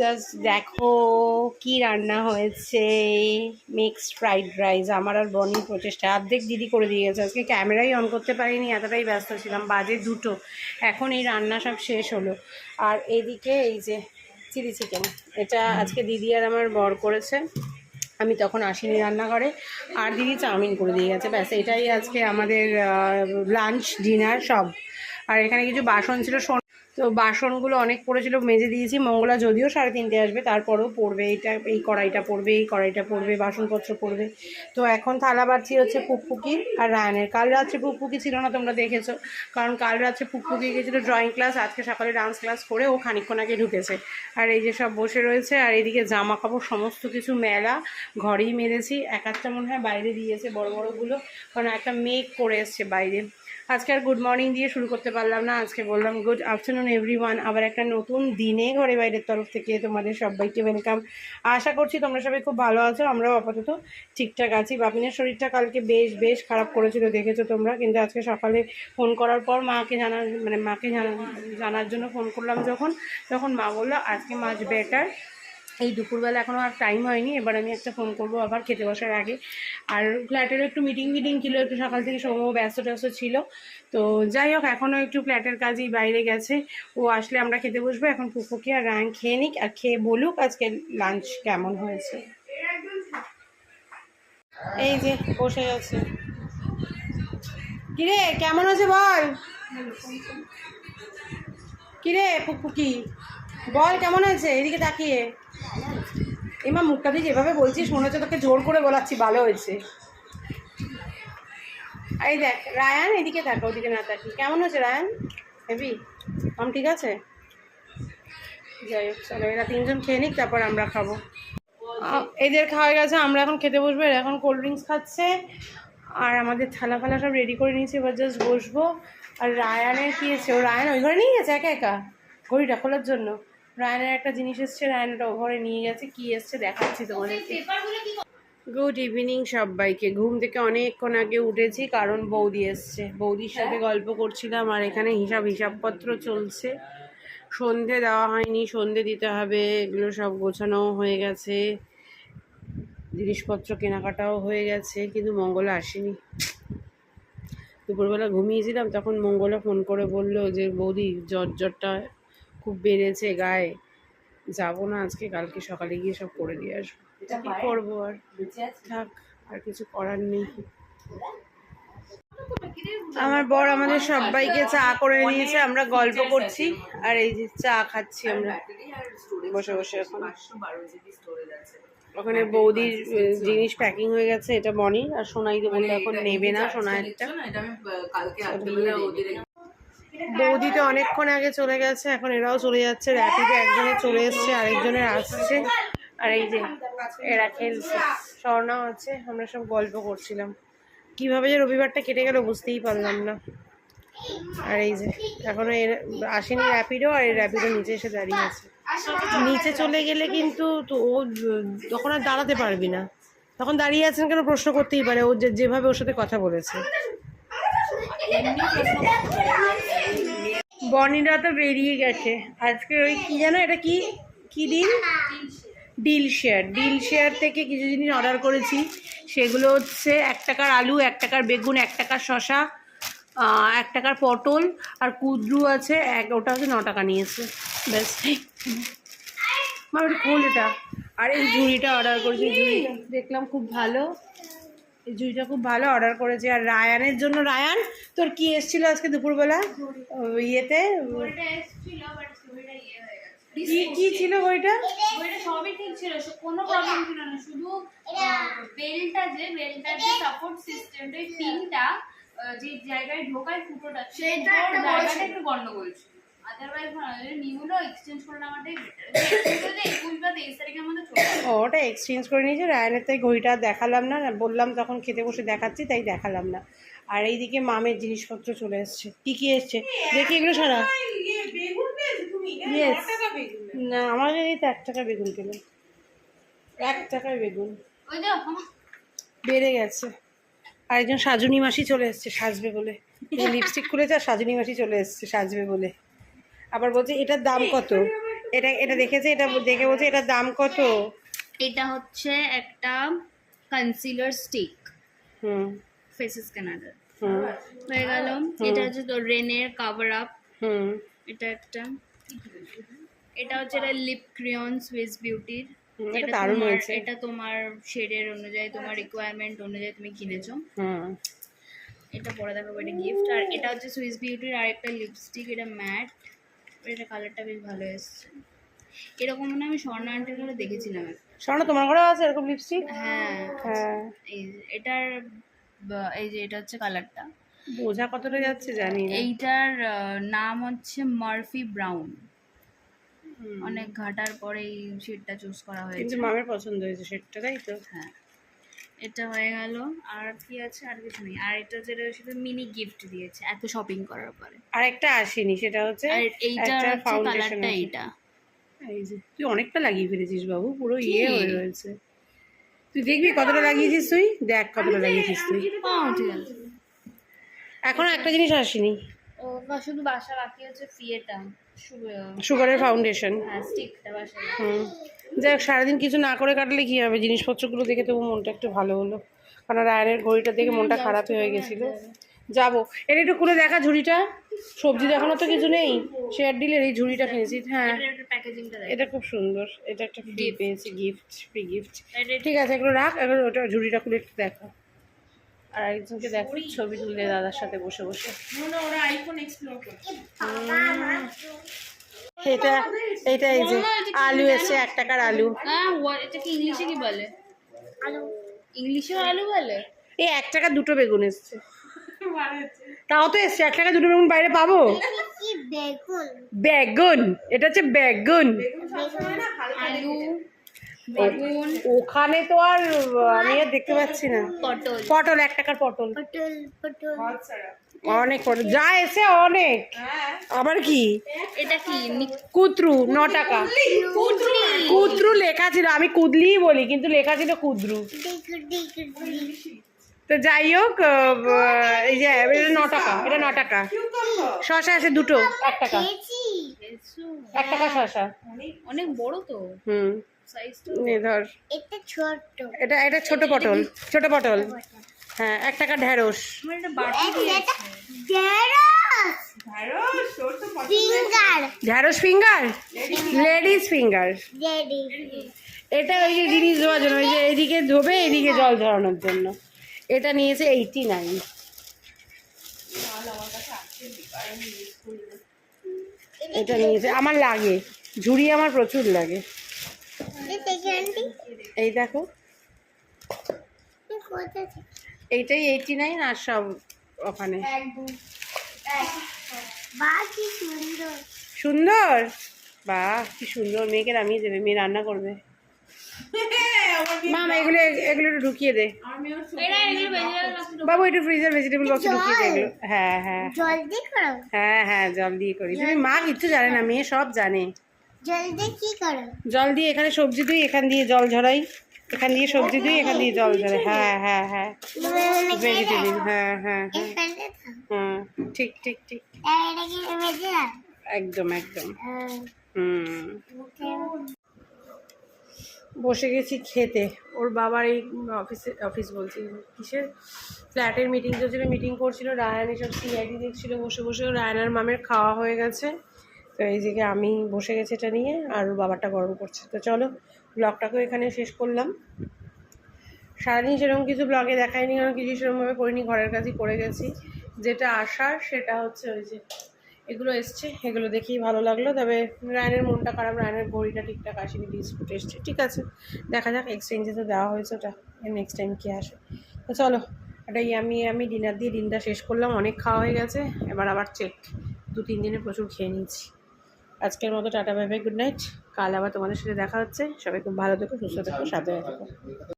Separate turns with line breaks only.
Just দেখো কি রান্না হয়েছে মিক্সড ফ্রাইড রাইস আমার আর বনির প্রচেষ্টা। অর্ধেক দিদি করে দিয়ে গেছে, আজকে ক্যামেরাই অন করতে পারিনি, এতটাই ব্যস্ত ছিলাম, বাজে দুটো। এখন এই রান্না সব শেষ হলো। আর এদিকে এই যে চিলি চিকেন এটা আজকে দিদি আর আমার বর করেছে। আমি তখন আসিনি রান্নাঘরে, আর দিদি চাউমিন করে দিয়ে গেছে। ব্যাস, এটাই আজকে আমাদের লাঞ্চ ডিনার সব। আর এখানে কিছু বাসন ছিল তো বাসনগুলো অনেক পড়েছিল, মেজে দিয়েছি, মঙ্গলা যদিও সাড়ে তিনটে আসবে, তারপরেও পড়বে, এইটা, এই কড়াইটা পড়বে, এই কড়াইটা পড়বে, বাসনপত্র পড়বে। তো এখন থালা বাড়ছি হচ্ছে পুকপুকির আর রায়নের। কাল রাত্রে পুকপুকি ছিল না তোমরা দেখেছ, কারণ কাল রাত্রে পুকপুকি গেছিল ড্রয়িং ক্লাস আজকে সকালে ডান্স ক্লাস করে ও খানিকক্ষণ আগে ঢুকেছে। আর এই যে সব বসে রয়েছে, আর এইদিকে জামা কাপড় সমস্ত কিছু মেলা, ঘরেই মেরেছি, এক একটা মনে হয় বাইরে দিয়েছে বড় বড়গুলো, কারণ একটা মেঘ করে এসছে বাইরে। আজকে আর গুড মর্নিং দিয়ে শুরু করতে পারলাম না, আজকে বললাম গুড আফটারনুন এভরিওয়ান আবার একটা নতুন দিনে ঘরে বাইরের তরফ থেকে তোমাদের সবাইকে ওয়েলকাম আশা করছি তোমরা সবাই খুব ভালো আছো, আমরাও আপাতত ঠিকঠাক আছি। বাপিনের শরীরটা কালকে বেশ বেশ খারাপ করেছিল, দেখেছ তোমরা। কিন্তু আজকে সকালে ফোন করার পর মাকে জানার মানে মাকে জানা জানার জন্য ফোন করলাম যখন। তখন মা বলল, আজকে মাছ বেটার এই দুপুরবেলা এখনও আর টাইম হয়নি, এবার আমি একটা ফোন করব আবার খেতে বসার আগে। আর ফ্ল্যাটেরও একটু মিটিং মিটিং ছিল, একটু সকাল থেকে সময় ব্যস্ত ট্যস্ত ছিল। তো যাই হোক এখনও একটু ফ্ল্যাটের কাজেই বাইরে গেছে। ও আসলে আমরা খেতে বসবো, এখন পুকুকে আর রায়ন খেয়ে নিক আর খেয়ে বলুক আজকে লাঞ্চ কেমন হয়েছে। এই যে বসে গেছে কিরে, কেমন আছে বল? কিরে পুকুকি বল, কেমন আছে? এদিকে তাকিয়ে। এমা মুখটা দিয়ে যেভাবে বলছিস, মনে হচ্ছে তোকে জোর করে বলাচ্ছি, ভালো হয়েছে। এই দেখ, রায়ান, এদিকে থাকো, ওদিকে না থাকি। কেমন হয়েছে রায়ান? হেবি আম ঠিক আছে? যাই হোক, চলো, এরা তিনজন খেয়ে নিক, তারপর আমরা খাব। এদের খাওয়া গেছে, আমরা এখন খেতে বসবো, এরা এখন কোল্ড ড্রিঙ্কস খাচ্ছে। আর আমাদের থালা ফালা সব রেডি করে নিয়েছি, এবার জাস্ট বসবো। আর রায়ানের কি এসছে ও রায়ান ওই ঘরে নিয়ে গেছে, একা একা? ঘড়িটা খোলার জন্য। রায়ানের একটা জিনিস এসছে রায়ান ওটা ও ঘরে নিয়ে গেছে কি এসছে দেখাচ্ছি তোমাদেরকে। গুড ইভিনিং সবাইকে। ঘুম থেকে অনেকক্ষণ আগে উঠেছি কারণ বৌদি এসছে। বৌদির সাথে গল্প করছিলাম আর এখানে হিসাব হিসাবপত্র চলছে। সন্ধে দেওয়া হয়নি সন্ধে দিতে হবে এগুলো সব গোছানো হয়ে গেছে। জিনিসপত্র কেনাকাটাও হয়ে গেছে কিন্তু মঙ্গলা আসেনি। দুপুরবেলা ঘুমিয়েছিলাম তখন মঙ্গলা ফোন করে বলল যে বৌদি জ্বর জ্বরটা খুব বেড়েছে গায়ে। যাব না আজকে কালকে সকালে গিয়ে সব করে দিয়ে আসব। কি করব আর? থাক আর কিছু করার নেই। আমার বর আমাদের সবাইকে চা করে নিয়েছে আমরা গল্প করছি। আর এই যে চা খাচ্ছি আমরা। বসে বসে এখন। ওখানে বৌদির জিনিস প্যাকিং হয়ে গেছে এটা মনি। আর সোনাইকে বলল এখন নেবে না সোনাইয়েরটা বৌদি তো অনেকক্ষণ আগে চলে গেছে, এখন এরাও চলে যাচ্ছে র্যাপিডে একজনে চলে এসছে আরেকজনের আসছে। আর এই যে এরা খেলছে, স্বর্ণাও আছে, আমরা সব গল্প করছিলাম। কীভাবে যে রবিবারটা কেটে গেল বুঝতেই পারলাম না। আর এই যে, এখনও এর আসেনি র্যাপিডো আর এই র্যাপিডো নিচে এসে দাঁড়িয়ে আছে। নিচে চলে গেলে কিন্তু ও, তখন আর দাঁড়াতে পারবি না। তখন দাঁড়িয়ে আছেন কেন প্রশ্ন করতেই পারে, ও যেভাবে ওর সাথে কথা বলেছে। বনিরা তো বেরিয়ে গেছে। আজকে ওই কি জানো এটা কি? কি দিন ডিল শেয়ার। ডিল শেয়ার থেকে কিছু জিনিস অর্ডার করেছি। সেগুলো হচ্ছে এক টাকার আলু, এক টাকার বেগুন, এক টাকার শশা এক টাকার পটল আর কুদ্রু আছে, এক ওটা হচ্ছে ন টাকা নিয়েছে। ব্যাস। মা ওটা খোল এটা। আর এই ঝুড়িটা অর্ডার করেছি ঝুড়িটা। দেখলাম খুব ভালো। এই ঝুড়িটা খুব ভালো অর্ডার করেছি। আর রায়ানের জন্য রায়ান তোর কি এসেছিল আজকে দুপুরবেলা? ও, ইয়েতে? কি কি ছিল বইটা?
বইটা সবই ঠিক ছিল কোনো প্রবলেম ছিল না। শুধু বেলটা যে বেলটার যে সাপোর্ট সিস্টেমটা পিনটা যে জায়গায় ঢোকায় ফুটোটা সেই জায়গাটা একটু গন্ডগোল ছিল। আদারওয়াইজ নিউগুলো এক্সচেঞ্জ করে নেওয়াটাই বেটার
ও, ওটা এক্সচেঞ্জ করে নিয়েছে। রায়ানের তাই ঘড়িটা দেখালাম না। বললাম তখন খেতে বসে দেখাচ্ছি তাই দেখালাম না। আর এইদিকে মামের জিনিসপত্র চলে এসছে। কি কি এসছে? দেখি এগুলো সারা. না আমাদের এই তো এক টাকা বেগুন কিলো এক টাকায় বেগুন।
আমার
বেড়ে গেছে। আর একজন সাজনী মাসি চলে এসছে সাজবে বলে। লিপস্টিক খুলেছে আর সাজনী মাসি চলে এসছে সাজবে বলে। আবার বলছে এটার দাম কত? এটা এটা দেখেছে? এটা দেখে বলছে এটার দাম কত?
এটা হচ্ছে একটা কনসিলার স্টিক
হুম।
ফেসেস কানাডার
হুম।
হয়ে গেল। এটা হচ্ছে তোর রেনের কাভার আপ
হুম।
এটা একটা এটা হচ্ছে এটা লিপ ক্রিয়ন সুইস বিউটির
এটা
এটা তোমার এটা তোমার শেডের অনুযায়ী তোমার রিকোয়ারমেন্ট অনুযায়ী তুমি কিনেছো।
হুম।
এটা পরে দেখাবো এটা গিফট আর এটা হচ্ছে সুইস বিউটির আর একটা লিপস্টিক এটা ম্যাট এটা কালারটা বেশ ভালো এসছে। এরকম মনে আমি স্বর্ণ আন্টির ঘরে দেখেছিলাম।
স্বর্ণ তোমার ঘরেও আছে এরকম লিপস্টিক
হ্যাঁ
হ্যাঁ।
এই এটার এই যে এটা হচ্ছে কালারটা
বোঝা কতটা যাচ্ছে জানি না।
এইটার নাম হচ্ছে মার্ফি ব্রাউন। অনেক ঘাটার পরে এই শেডটা চুজ করা
কিন্তু
হয়েছে
মামের পছন্দ হয়েছে সেটটা তাই তো?
হ্যাঁ। এটা হয়ে গেল। আর কি আছে? আর কিছু নেই। আর এটা যেটা শুধু মিনি গিফট দিয়েছে এত শপিং করার পরে।
আর একটা আসেনি সেটা হচ্ছে
আর এইটা কালারটা এইটা।
এই যে তুই অনেকটা লাগিয়ে ফেলেছিস বাবু পুরো ইয়ে হয়ে রয়েছে। তুই দেখবি কতটা লাগিয়েছিস তুই? দেখ কতটা লাগিয়েছিস তুই।
ও ঠিক আছে
এখনও একটা জিনিস আসেনি।
ও শুধু বাসা বাকি হচ্ছে ফিয়েটা
সুগারের ফাউন্ডেশন
হ্যাঁ
হুম। যাক সারাদিন কিছু না করে কাটলে কি হবে? জিনিসপত্রগুলো দেখে তবু মনটা একটু ভালো হলো। কারণ রায়নের ঘড়িটা দেখে মনটা খারাপ হয়ে গেছিল। যাব। এটা একটু খুলে দেখা ঝুড়িটা। সবজি দেখানো তো কিছু নেই। শেয়ার ডিলের এই ঝুড়িটা কিনেছি হ্যাঁ।
এটা
খুব সুন্দর। এটা একটা ফ্রি পেয়েছি গিফট ফ্রি গিফট ঠিক আছে এগুলো রাখ। এগুলো ওটা ঝুড়িটা খুলে একটু দেখো। আর একজনকে দেখো ছবি তুললে দাদার সাথে বসে বসে। এটা এটা এই যে আলু এসছে এক টাকার আলু।
হ্যাঁ এটা কি ইংলিশে কি বলে? আলু। ইংলিশে আলু বলে?
এই এক টাকা দুটো বেগুন এসছে। তাও তো এসছে এক টাকা দুটো বেগুন বাইরে পাবো? বেগুন? এটা হচ্ছে বেগুন।
আলু। বেগুন
ওখানে তো আর আমি আর দেখতে পাচ্ছি না।
পটল।
পটল এক টাকার পটল। অনেক পটল। যা এসে অনেক। আবার কি?
এটা কি?
কুদ্রু ন টাকা।
কুদলি
কুদ্রু লেখা ছিল আমি কুদলিই বলি কিন্তু লেখা ছিল কুদ্রু। তো যাই হোক এই যে এটা ন টাকা এটা ন টাকা। শশা আছে দুটো এক টাকা। এক টাকা শশা।
অনেক বড় তো।
হুম। ধর
এটা
এটা এটা ছোট পটল ছোট পটল। হ্যাঁ এক টাকা ঢেঁড়স।
ফিঙ্গার।
ঢেঁড়স ফিঙ্গার? Ladies finger. এটা ওই যে জিনিস ধোয়ার জন্য ওই যে এদিকে ধোবে এদিকে জল ধরানোর জন্য। এটা নিয়েছে এইটি নাইন এটা নিয়েছে আমার লাগে। ঝুড়ি আমার প্রচুর লাগে। এই দেখো। এইটাই এইটি নাইন আর সব ওখানে।
বা কি সুন্দর।
সুন্দর? বাহ কি সুন্দর। মেয়েকে নামিয়ে দেবে মেয়ে রান্না করবে। মাম এগুলো এগুলো একটু ঢুকিয়ে দে।
এটা এগুলো
বাবু একটু ফ্রিজের ভেজিটেবল বক্সে ঢুকিয়ে দে এগুলো। হ্যাঁ হ্যাঁ। হ্যাঁ হ্যাঁ জল দিয়ে করি। তুমি মা কিচ্ছু জানে না মেয়ে সব জানে।
জলদি কি করো?
জল দিয়ে এখানে সবজি ধুই এখান দিয়ে জল ঝরাই। এখান দিয়ে সবজি ধুই এখান দিয়ে জল ঝরাই। হ্যাঁ হ্যাঁ হ্যাঁ। ভেজিটেবল হ্যাঁ হ্যাঁ হ্যাঁ। ঠিক ঠিক ঠিক। একদম একদম। হুম। বসে গেছি খেতে। ওর বাবার এই অফিসে অফিস বলছি কিসের? ফ্ল্যাটের মিটিং চলছিল মিটিং করছিল রায়ান এসব সিআইডি দেখছিল বসে বসে রায়ানার মামের খাওয়া হয়ে গেছে। তো এই দিকে আমি বসে গেছি এটা নিয়ে আর বাবারটা গরম করছে। তো চলো ব্লগটাকেও এখানে শেষ করলাম। সারাদিন সেরকম কিছু ব্লগে দেখায়নি কারণ কিছু সেরকমভাবে করিনি, ঘরের কাজই করে গেছি। যেটা আসার সেটা হচ্ছে ওই যে এগুলো এসছে, এগুলো দেখেই ভালো লাগল। তবে রায়নের মনটা খারাপ, রায়নের ঘড়িটা ঠিকঠাক আসেনি ডিসপুট এসছে। ঠিক আছে, দেখা যাক এক্সচেঞ্জে তো দেওয়া হয়েছে ওটা নেক্সট টাইম কী আসে। তো চলো একটা আমি আমি ডিনার দিয়ে দিনটা শেষ করলাম। অনেক খাওয়া হয়ে গেছে, এবার আবার চেক দু তিন দিনে প্রচুর খেয়ে নিয়েছি। আজকের মতো tata, bye bye, good night. কাল আবার তোমাদের সাথে দেখা হচ্ছে। সবাই খুব ভালো থেকো, সুস্থ থেকো সাথে থেকো।